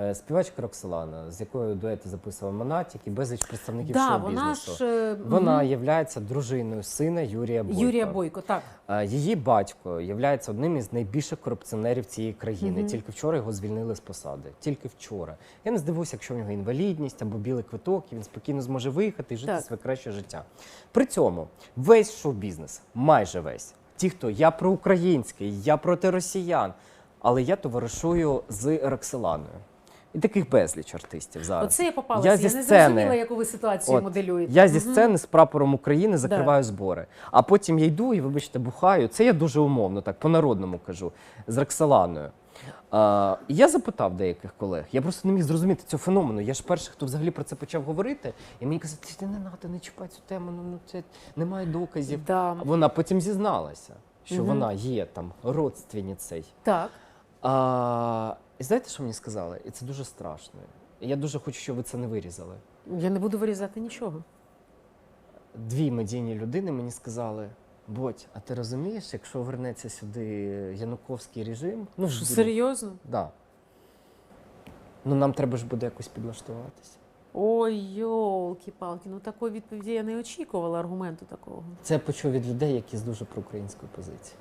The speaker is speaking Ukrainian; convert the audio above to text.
Е, Співачка Роксолана, з якою дуети записував Монатік і безліч представників Да, шоу-бізнесу. вона ж е, Вона мгм. є дружиною сина Юрія Бойка. Юрія Бойко, так. Е, Її батько є одним із найбільших корупціонерів цієї країни. Мгм. Тільки вчора його звільнили з посади. Тільки вчора. Я не здивуюся, якщо в нього інвалідність або білий квиток, і він спокійно зможе виїхати і жити Так. своє краще життя. При цьому весь шоу-бізнес, майже весь, ті, хто я проукраїнський, я проти росіян, але я товаришую з Роксоланою. І таких безліч артистів зараз. Оце я попалася. Я Я, зі не сцени. зрозуміла, яку ви ситуацію От, моделюєте. Я зі Мгм. сцени з прапором України закриваю збори. А потім я йду і, вибачте, бухаю. Це я дуже умовно, так по-народному кажу, з Роксоланою. А, я запитав деяких колег. Я просто не міг зрозуміти цього феномену. Я ж перший, хто взагалі про це почав говорити, і мені казали, ти не треба, не чіпай цю тему, ну, ну це немає доказів. Да. Вона потім зізналася, що Мгм. вона є там родственницею. Так. А, і знаєте, що мені сказали? І це дуже страшно. І я дуже хочу, щоб ви це не вирізали. Я не буду вирізати нічого. дві медійні людини мені сказали: Бодь, а ти розумієш, якщо вернеться сюди Януковський режим, ну Що, буде- серйозно? Да. Ну нам треба ж буде якось підлаштуватися. Ой, йолки-палки, ну такої відповіді я не очікувала аргументу такого. Це я почув від людей, які з дуже проукраїнської позиції.